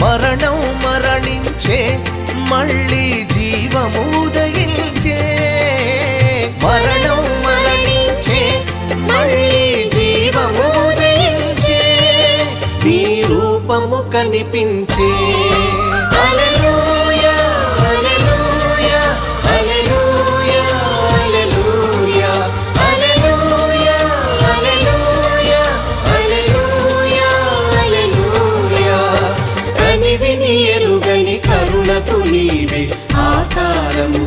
మరణం మరణించే మళ్ళీ జీవము ఉదయించే మరణం మరణించే మళ్ళీ జీవము నీ రూపము కనిపించే. తెలివిని ఎరుగని కరుణకు నీవే. ఆకారము